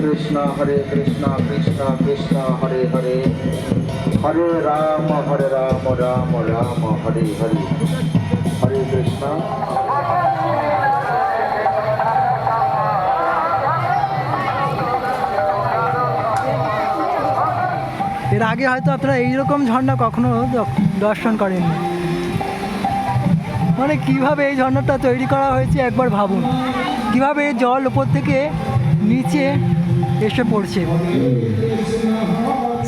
কৃষ্ণ, হরে কৃষ্ণ কৃষ্ণ কৃষ্ণ, হরে হরে। হরে রাম হরে রাম রাম রাম, হরে হরে। হরে কৃষ্ণ। এর আগে হয়তো আপনারা এইরকম ঝর্ণা কখনো দর্শন করেননি। মানে কীভাবে এই ঝর্ণাটা তৈরি করা হয়েছে একবার ভাবুন। কীভাবে জল উপর থেকে নিচে এসে পড়ছে।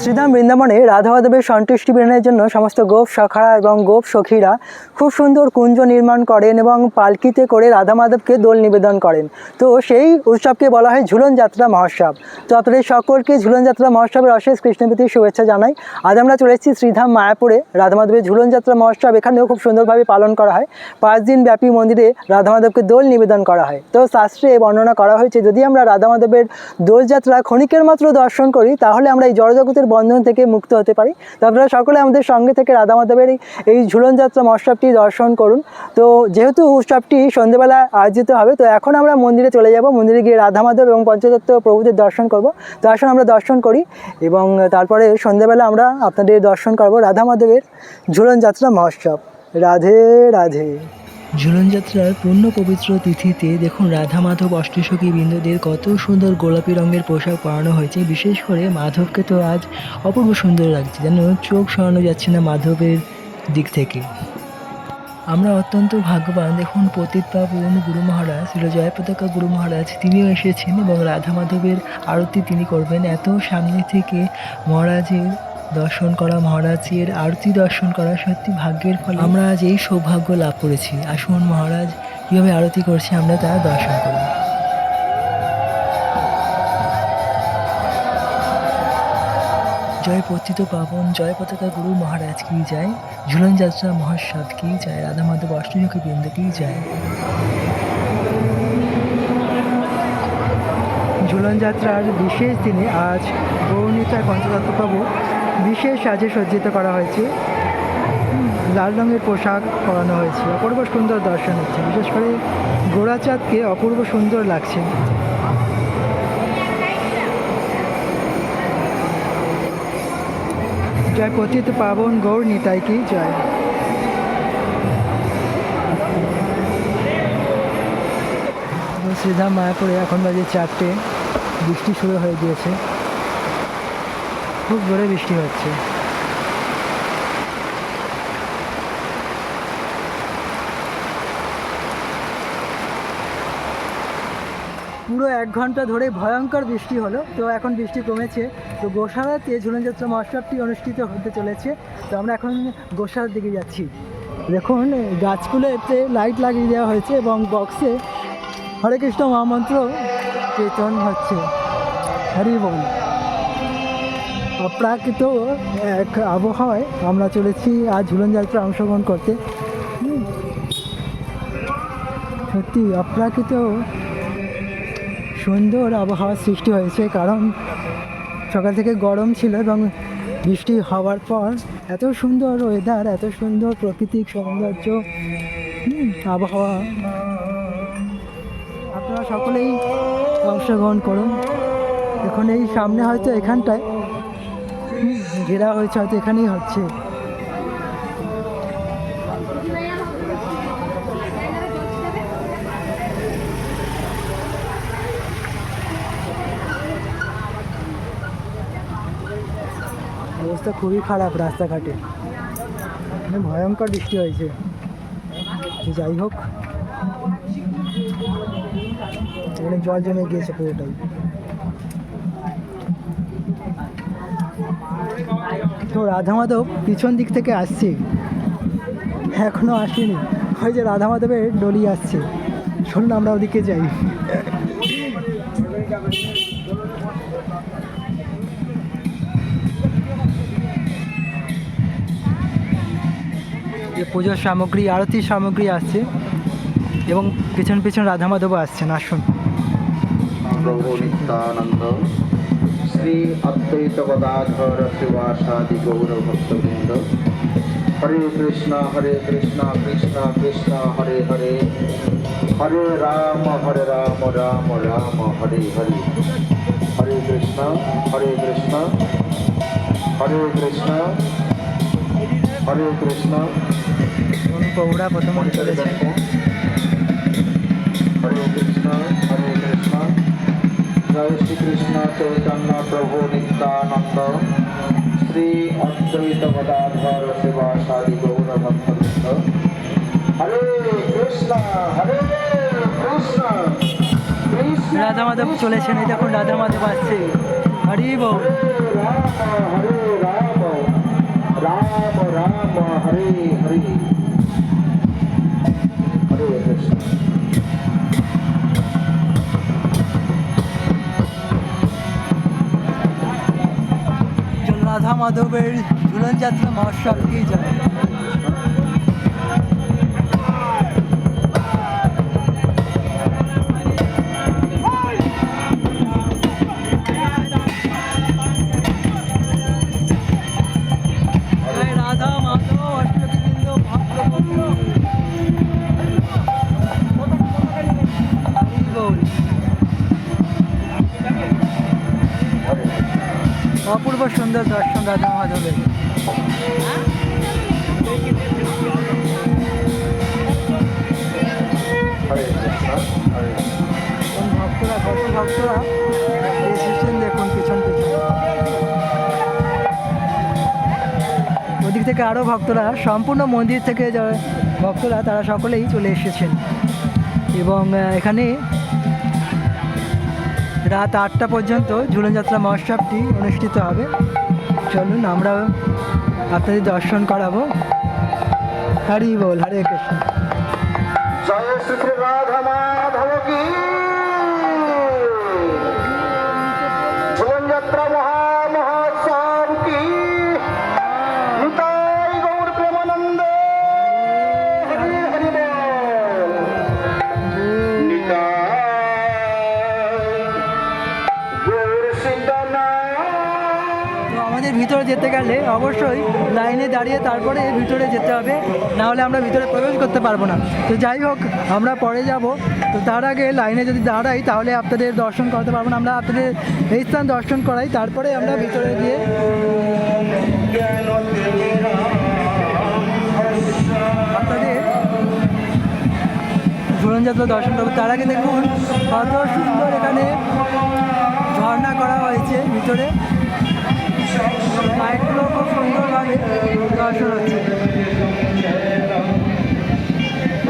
শ্রীধাম বৃন্দাবনে রাধামাধবের সন্তুষ্টি বিধানের জন্য সমস্ত গোপ সখারা এবং গোপ সখীরা খুব সুন্দর কুঞ্জ নির্মাণ করেন এবং পালকিতে করে রাধা মাধবকে দোল নিবেদন করেন। তো সেই উৎসবকে বলা হয় ঝুলন যাত্রা মহোৎসব। তো আপনাদের সকলকে ঝুলন যাত্রা মহোৎসবের অশেষ কৃষ্ণপ্রীতির শুভেচ্ছা জানাই। আজ আমরা চলে এসেছি শ্রীধাম মায়াপুরে রাধা মাধবের ঝুলন যাত্রা মহোৎসব। এখানেও খুব সুন্দরভাবে পালন করা হয়। পাঁচ দিন ব্যাপী মন্দিরে রাধা মাধবকে দোল নিবেদন করা হয়। তো শাস্ত্রে বর্ণনা করা হয়েছে, যদি আমরা রাধা মাধবের দোলযাত্রা ক্ষণিকের মাত্র দর্শন করি, তাহলে আমরা এই জড়জগতের বন্ধন থেকে মুক্ত হতে পারি। তো আপনারা সকলে আমাদের সঙ্গে থেকে রাধা মাধবের এই- ঝুলন যাত্রা মহোৎসবটি দর্শন করুন। তো যেহেতু উৎসবটি সন্ধ্যেবেলা আয়োজিত হবে, তো এখন আমরা মন্দিরে চলে যাব। মন্দিরে গিয়ে রাধা মাধব এবং পঞ্চতত্ত্ব প্রভুদের দর্শন করব। তো আসুন আমরা দর্শন করি এবং তারপরে সন্ধ্যেবেলা আমরা আপনাদের দর্শন করব রাধা মাধবের ঝুলন যাত্রা মহোৎসব। রাধে রাধে। ঝুলন যাত্রার পূর্ণ পবিত্র তিথিতে দেখুন রাধা মাধব অষ্টসখী বৃন্দদের কত সুন্দর গোলাপি রঙের পোশাক পরানো হয়েছে। বিশেষ করে মাধবকে তো আজ অপূর্ব সুন্দর লাগছে। যেন চোখ সরানো যাচ্ছে না মাধবের দিক থেকে। আমরা অত্যন্ত ভাগ্যবান। দেখুন পতিত পাবন গুরু মহারাজ ছিল জয় পতাকা গুরু মহারাজ, তিনিও এসেছেন এবং রাধা মাধবের আরতি তিনি করবেন। এত সামনে থেকে মহারাজের দর্শন করা মহারাজের, আরতি দর্শন করা সত্যি ভাগ্যের ফল। আমরা আজ এই সৌভাগ্য লাভ করেছি। আসুন মহারাজ, কীভাবে আরতি করছে আমরা তা দর্শন করি। জয় পতিত পাবন, জয় পতাকা গুরু মহারাজ কি যায় ঝুলন যাত্রা মহোৎসব কি যায় রাধা মাধব অষ্টমী বৃন্দ কি যায় ঝুলন যাত্রার বিশেষ দিনে আজ গৌরনীতা পঞ্চতত্ত্বপ্রভু বিশেষ সাজে সজ্জিত করা হয়েছে। লাল রঙের পোশাক পরানো হয়েছে। অপূর্ব সুন্দর দর্শন হচ্ছে। বিশেষ করে গোড়াচাঁদকে অপূর্ব সুন্দর লাগছে। জয় পতিত পাবন গৌর নিতাই কি জয়। শ্রীধাম মায়াপুরে এখন বাজে চারটে। বৃষ্টি শুরু হয়ে গিয়েছে। খুব জোরে বৃষ্টি হচ্ছে। পুরো এক ঘণ্টা ধরে ভয়ঙ্কর বৃষ্টি হলো, তো এখন বৃষ্টি কমেছে। তো গোসালাতে ঝুলনযাত্রা মহোৎসবটি অনুষ্ঠিত হতে চলেছে, তো আমরা এখন গোসালার দিকে যাচ্ছি। দেখুন, গাছগুলোতে লাইট লাগিয়ে দেওয়া হয়েছে এবং বক্সে হরে কৃষ্ণ মহামন্ত্র কীর্তন হচ্ছে। হরি বল। অপ্রাকৃত এক আবহাওয়ায় আমরা চলেছি, আজ ঝুলন যাত্রা অংশগ্রহণ করতে। সত্যি, অপ্রাকৃত সুন্দর আবহাওয়ার সৃষ্টি হয়েছে, কারণ সকাল থেকে গরম ছিল এবং বৃষ্টি হওয়ার পর এত সুন্দর ওয়েদার এত সুন্দর প্রাকৃতিক সৌন্দর্য আবহাওয়া। আপনারা সকলেই অংশগ্রহণ করুন। এখন এই সামনে হয়তো এখানটায় ঘেরা হয়েছে, হয়তো এখানেই হচ্ছে। অবস্থা খুবই খারাপ রাস্তাঘাটে। মানে ভয়ঙ্কর বৃষ্টি হয়েছে। যাই হোক। জল জমে গিয়েছে পুরোটাই। তো রাধা মাধব পিছন দিক থেকে আসছে। এখনও আসেনি। ওই যে রাধা মাধবের ডলি আসছে। শুনুন আমরা ওদিকে যাই। পুজোর সামগ্রী আরতির সামগ্রী আসছে। এবং পেছন পেছন রাধা মাধবও আসছেন, আসুন। প্রভু নিত্যানন্দ শ্রী অদ্বৈত গদাধর শিবাসাদি গৌরভক্তবৃন্দ হরে কৃষ্ণ হরে কৃষ্ণ কৃষ্ণ কৃষ্ণ হরে হরে হরে রাম হরে রাম রাম রাম হরে হরে হরে কৃষ্ণ হরে কৃষ্ণ হরে কৃষ্ণ হরে কৃষ্ণ এবং গৌড়া প্রথমে চলেছে হরে কৃষ্ণ হরে কৃষ্ণ জয় শ্রীকৃষ্ণ চৈতন্য প্রভু নিত্যানন্দ শ্রী অদ্বৈত গদাধর শিবাসাদি গৌর ভক্তবৃন্দ হরে কৃষ্ণ হরে কৃষ্ণ। রাধা মাধব চলেছেন এই দেখুন রাধা মাধব আসছে। হরি বউ হরে রাম হরে রাম। রাম রাম হরে হরে। মাধবের ঝুলন যাত্রা মহোৎসবকেই কি সুন্দর দর্শন রাধা মাধবের ভক্তরা, কত ভক্তরা? এসেছেন দেখুন, পিছন পিছন। ওদিক থেকে আরও ভক্তরা, সম্পূর্ণ মন্দির থেকে যারা ভক্তরা, তারা সকলেই চলে এসেছেন। এবং এখানে রাত আটটা পর্যন্ত ঝুলনযাত্রা মহোৎসবটি অনুষ্ঠিত হবে। চলুন আমরা আপনাদের দর্শন করাবো। হরি বল হরে কৃষ্ণ। জয় শ্রী রাধা মাধব কি। জীবনযাত্রা মহা যেতে গেলে অবশ্যই লাইনে দাঁড়িয়ে তারপরে ভিতরে যেতে হবে। না হলে আমরা ভিতরে প্রবেশ করতে পারব না। তো যাই হোক, আমরা পরে যাব। তো তার আগে লাইনে যদি দাঁড়াই, তাহলে আপনাদের দর্শন করতে পারব না। আমরা আপনাদের এই স্থান দর্শন করাই, তারপরে আমরা ভিতরে গিয়ে আপনাদের ঝুলনযাত্রা দর্শন করব। তার আগে দেখুন, কত সুন্দর এখানে ঝর্ণা করা হয়েছে ভিতরে। লাইটগুলো খুব হচ্ছে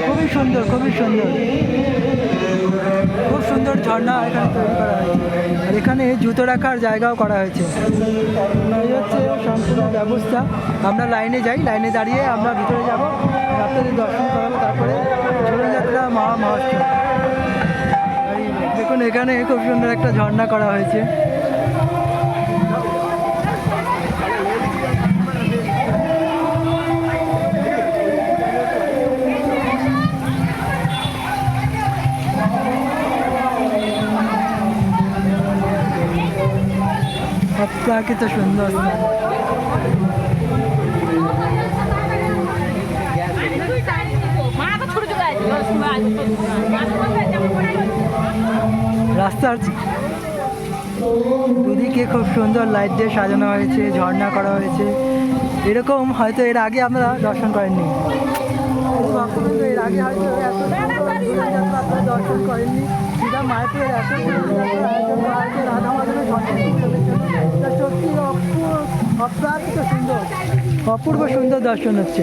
খুবই সুন্দর খুবই সুন্দর। খুব সুন্দর ঝর্ণা এখানে তৈরি করা হয়েছে। এখানে জুতো রাখার জায়গাও করা হয়েছে। এই হচ্ছে সম্পূর্ণ ব্যবস্থা। আমরা লাইনে যাই, লাইনে দাঁড়িয়ে আমরা ভিতরে যাব। আপনাদের দর্শন করাবো, তারপরে ঝোলযাত্রা মহা মহোৎসব দেখুন, এখানে খুব সুন্দর একটা ঝর্ণা করা হয়েছে। অপ্রাকৃত সুন্দর রাস্তার দুদিকে খুব সুন্দর লাইট দিয়ে সাজানো হয়েছে, ঝর্ণা করা হয়েছে। এরকম হয়তো এর আগে আমরা দর্শন করেননি। এর আগে হয়তো দর্শন করেননি। এত রাধা মাধবের সত্যি অপ্রাকৃত সুন্দর অপূর্ব সুন্দর দর্শন হচ্ছে।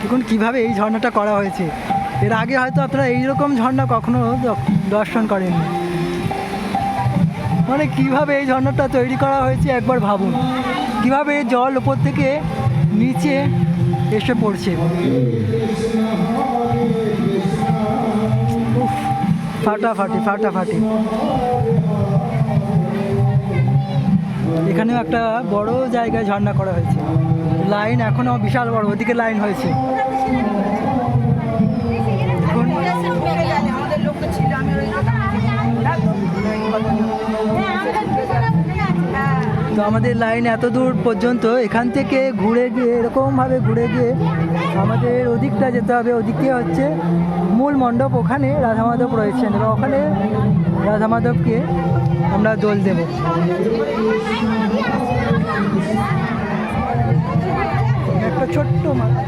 দেখুন কীভাবে এই ঝর্ণাটা করা হয়েছে। এর আগে হয়তো আপনারা এইরকম ঝর্ণা কখনো দর্শন করেননি। মানে কীভাবে এই ঝর্ণাটা তৈরি করা হয়েছে একবার ভাবুন। কীভাবে জল উপর থেকে নিচে এসে পড়ছে। ফাটাফাটি ফাটাফাটি। এখানেও একটা বড় জায়গায় ঝর্ণা করা হয়েছে। লাইন এখনও বিশাল বড় ওদিকে লাইন হয়েছে। তো আমাদের লাইন এত দূর পর্যন্ত এখান থেকে ঘুরে গিয়ে, এরকমভাবে ঘুরে গিয়ে আমাদের ওদিকটা যেতে হবে ওদিকে হচ্ছে মূল মণ্ডপ, ওখানে রাধা মাধব রয়েছেন এবং ওখানে রাধা মাধবকে আমরা দোল দেব একটা ছোট্ট মাথা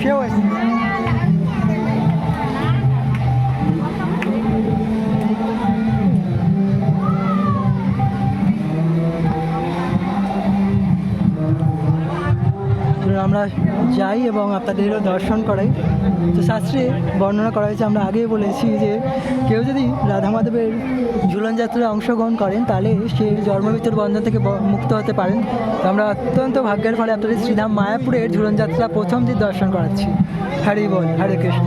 সেও এসেছে। যাই এবং আপনাদেরও দর্শন করাই। তো শাস্ত্রে বর্ণনা করা হয়েছে, আমরা আগেই বলেছি যে কেউ যদি রাধা মাধবের ঝুলন যাত্রায় অংশগ্রহণ করেন, তাহলে সে জন্মমৃত্যুর বন্ধন থেকে মুক্ত হতে পারেন। তো আমরা অত্যন্ত ভাগ্যের ফলে আপনাদের শ্রীধাম মায়াপুরের ঝুলন যাত্রা প্রথম দিন দর্শন করাচ্ছি। হরি বল, হরে কৃষ্ণ।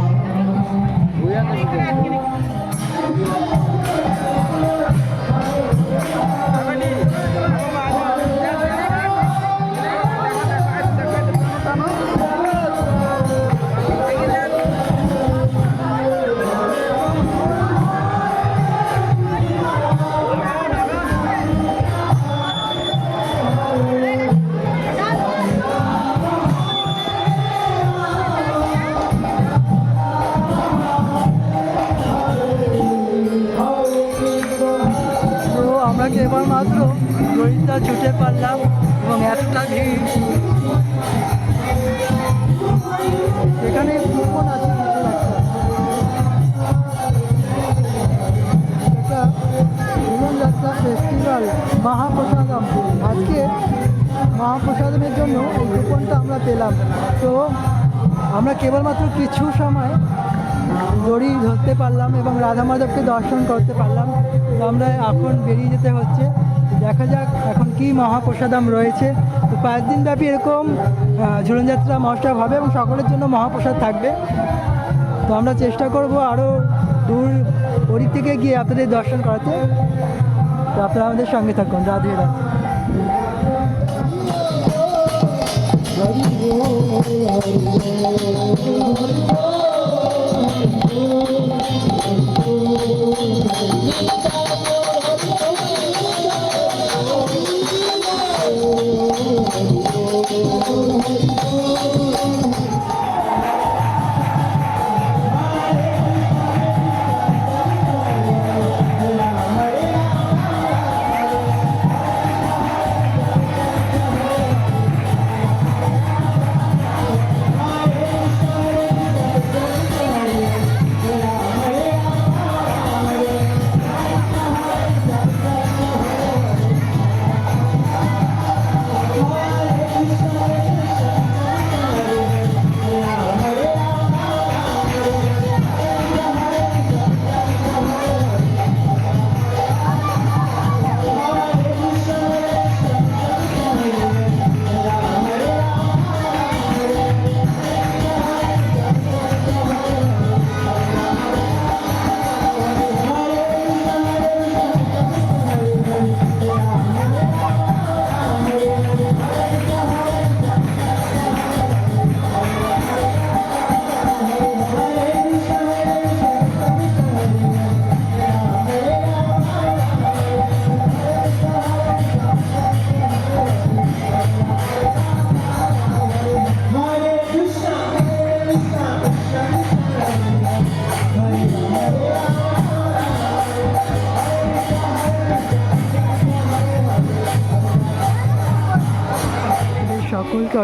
মহাপ্রসাদম। আজকে মহাপ্রসাদমের জন্য এই কুপনটা আমরা পেলাম। তো আমরা কেবলমাত্র কিছু সময় দড়ি ধরতে পারলাম এবং রাধা মাধবকে দর্শন করতে পারলাম। তো আমরা এখন বেরিয়ে যেতে হচ্ছে। দেখা যাক এখন কি মহাপ্রসাদম রয়েছে। তো পাঁচ দিন ব্যাপী এরকম ঝুলনযাত্রা মহোৎসব হবে এবং সকলের জন্য মহাপ্রসাদ থাকবে। তো আমরা চেষ্টা করব আরও দূর ওদিক থেকে গিয়ে আপনাদের দর্শন করাতে। তো আপনারা আমাদের সঙ্গে থাকুন রাধে রাধে।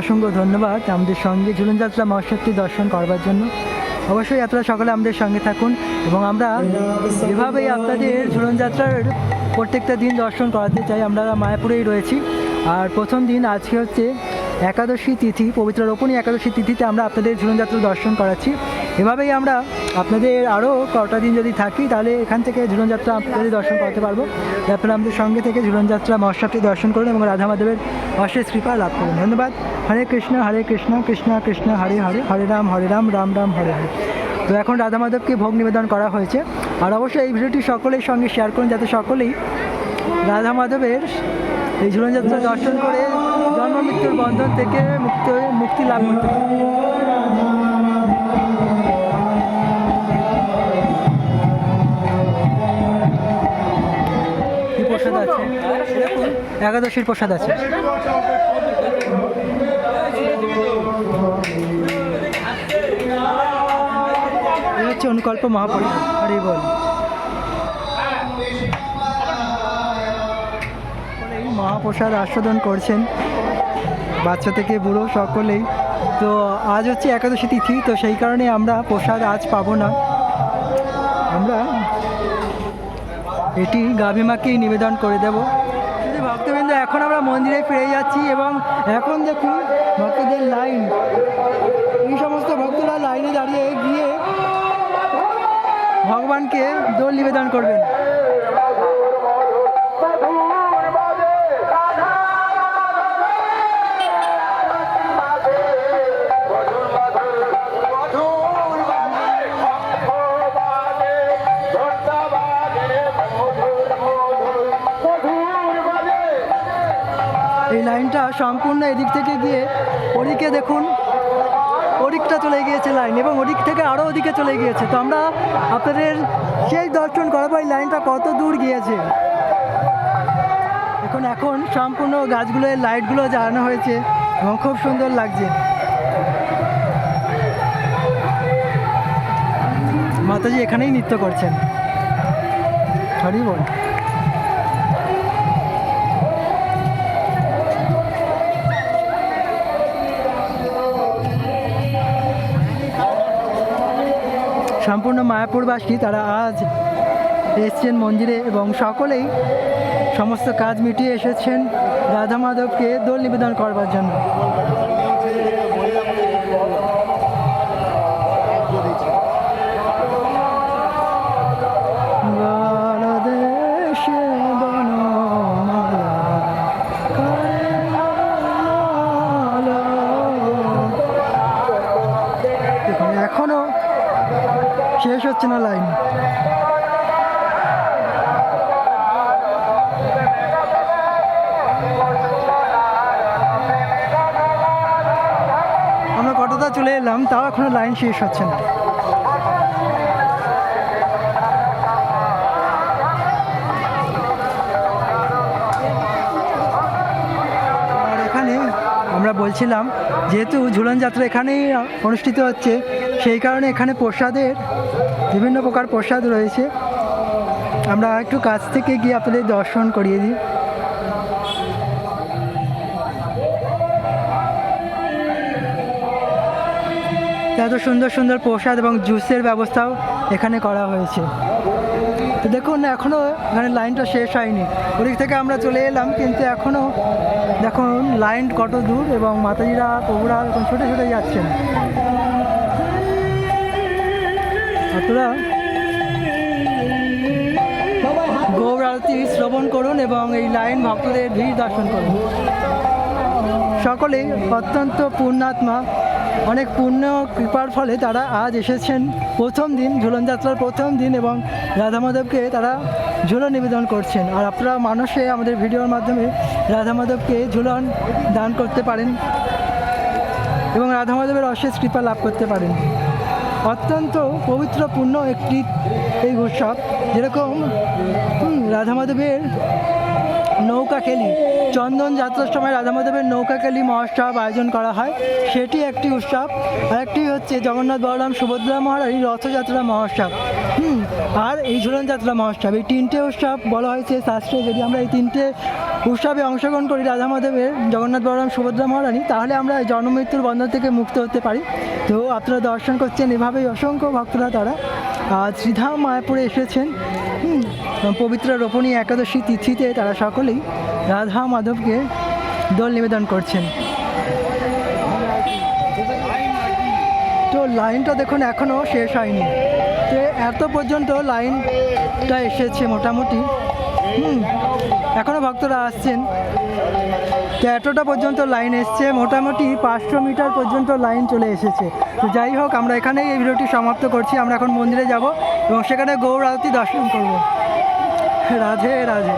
অসংখ্য ধন্যবাদ। আমাদের সঙ্গে ঝুলনযাত্রা মহাশক্তি দর্শন করবার জন্য। অবশ্যই আপনারা সকলে আমাদের সঙ্গে থাকুন এবং আমরা এভাবেই আপনাদের ঝুলনযাত্রার প্রত্যেকটা দিন দর্শন করাতে চাই, আমরা মায়াপুরেই রয়েছি। আর প্রথম দিন আজকে হচ্ছে একাদশী তিথি, পবিত্র রোপণী একাদশী তিথিতে আমরা আপনাদের ঝুলনযাত্রা দর্শন করাচ্ছি। এভাবেই আমরা আপনাদের আরও কটা দিন যদি থাকি, তাহলে এখান থেকে ঝুলনযাত্রা আপনাদের দর্শন করতে পারব। আপনারা আমাদের সঙ্গে থেকে ঝুলনযাত্রা মহোৎসবটি দর্শন করুন এবং রাধা মাধবের অশেষ কৃপা লাভ করুন। ধন্যবাদ। হরে কৃষ্ণ হরে কৃষ্ণ কৃষ্ণ কৃষ্ণ, হরে হরে হরে রাম হরে রাম রাম রাম, হরে হরে। তো এখন রাধা মাধবকে ভোগ নিবেদন করা হয়েছে। আর অবশ্যই এই ভিডিওটি সকলের সঙ্গে শেয়ার করুন, যাতে সকলেই রাধা মাধবের এই ঝুলনযাত্রা দর্শন করে জন্ম, মৃত্যুর বন্ধন থেকে মুক্ত মুক্তি লাভ করতে প্রসাদ আছে। একাদশীর প্রসাদ আছে। হচ্ছে অনুকল্প মহাপরি বল। মহাপ্রসাদ আস্বাদন করছেন বাচ্চা থেকে বুড়ো সকলেই। তো আজ হচ্ছে একাদশী তিথি, তো সেই কারণে আমরা প্রসাদ আজ পাবো না। আমরা এটি গাভীমাকেই নিবেদন করে দেব। যদি ভক্তবৃন্দ এখন আমরা মন্দিরে ফিরে যাচ্ছি এবং এখন দেখুন ভক্তদের লাইন। এই সমস্ত ভক্তরা লাইনে দাঁড়িয়ে গিয়ে ভগবানকে দোল নিবেদন করবেন। লাইনটা সম্পূর্ণ এদিক থেকে গিয়ে ওদিকে দেখুন, ওদিকটা চলে গিয়েছে লাইন এবং ওদিক থেকে আরও ওদিকে চলে গিয়েছে। তো আমরা আপনাদের সেই দর্শন করাবো এই লাইনটা কত দূর গিয়েছে। এখন এখন সম্পূর্ণ গাছগুলোর লাইটগুলো জ্বালানো হয়েছে এবং খুব সুন্দর লাগছে। মাতাজি এখানেই নৃত্য করছেন। হরি বল। সম্পূর্ণ মায়াপুরবাসী তারা আজ এসছেন মন্দিরে এবং সকলেই সমস্ত কাজ মিটিয়ে এসেছেন রাধা মাধবকে দোল নিবেদন করবার জন্য। শেষ হচ্ছে না লাইন। আমরা কতটা চলে এলাম, তাও এখনও লাইন শেষ হচ্ছে না। আমরা বলছিলাম, যেহেতু ঝুলন যাত্রা এখানেই অনুষ্ঠিত হচ্ছে, সেই কারণে এখানে প্রসাদের বিভিন্ন প্রকার প্রসাদ রয়েছে। আমরা একটু কাছ থেকে গিয়ে আপনাদের দর্শন করিয়ে দিই। এত সুন্দর সুন্দর প্রসাদ এবং জুসের ব্যবস্থাও এখানে করা হয়েছে। তো দেখুন এখনও এখানে লাইনটা শেষ হয়নি। ওদিক থেকে আমরা চলে এলাম, কিন্তু এখনও দেখুন, লাইন কত দূর এবং মাতাজিরা, প্রভুরা এখন ছুটে ছুটে যাচ্ছেন। আপনারা গৌর আরতি শ্রবণ করুন এবং এই লাইন ভক্তদের ভিড় দর্শন করুন। সকলে অত্যন্ত পুণ্যাত্মা অনেক পুণ্য কৃপার ফলে তারা আজ এসেছেন প্রথম দিন, ঝুলন যাত্রার প্রথম দিন এবং রাধা মাধবকে তারা ঝুলন নিবেদন করছেন। আর আপনারা মানুষে আমাদের ভিডিওর মাধ্যমে রাধা মাধবকে ঝুলন দান করতে পারেন এবং রাধা মাধবের অশেষ কৃপা লাভ করতে পারেন। অত্যন্ত পবিত্রপূর্ণ একটি এই উৎসব। যেরকম রাধা মাধবের নৌকা খেলি। চন্দন যাত্রার সময় রাধা মাধবের নৌকা খেলি মহোৎসব আয়োজন করা হয়। সেটি একটি উৎসব। আরেকটি হচ্ছে জগন্নাথ বলরাম সুভদ্রা মহারাজ রথযাত্রা মহোৎসব। আর এই ঝুলন যাত্রা মহোৎসব এই তিনটে উৎসব বলা হয়েছে শাস্ত্রে যদি আমরা এই তিনটে উৎসবে অংশগ্রহণ করি রাধা মাধবের জগন্নাথ বলরাম, সুভদ্রা মহারানী, তাহলে আমরা জন্মমৃত্যুর বন্ধন থেকে মুক্ত হতে পারি। তো আপনারা দর্শন করছেন এভাবেই অসংখ্য ভক্তরা তারা। শ্রীধাম মায়াপুরে এসেছেন। পবিত্র রোপণী একাদশী তিথিতে তারা সকলেই রাধা মাধবকে দোল নিবেদন করছেন। তো লাইনটা দেখুন এখনও শেষ হয়নি। এত পর্যন্ত লাইনটা এসেছে মোটামুটি। হুম এখনও ভক্তরা আসছেন। তো এতটা পর্যন্ত লাইন এসছে, মোটামুটি পাঁচশো মিটার পর্যন্ত লাইন চলে এসেছে। তো যাই হোক, আমরা এখানেই এই ভিডিওটি সমাপ্ত করছি। আমরা এখন মন্দিরে যাব এবং সেখানে গৌর আরতি দর্শন করব। রাধে রাধে।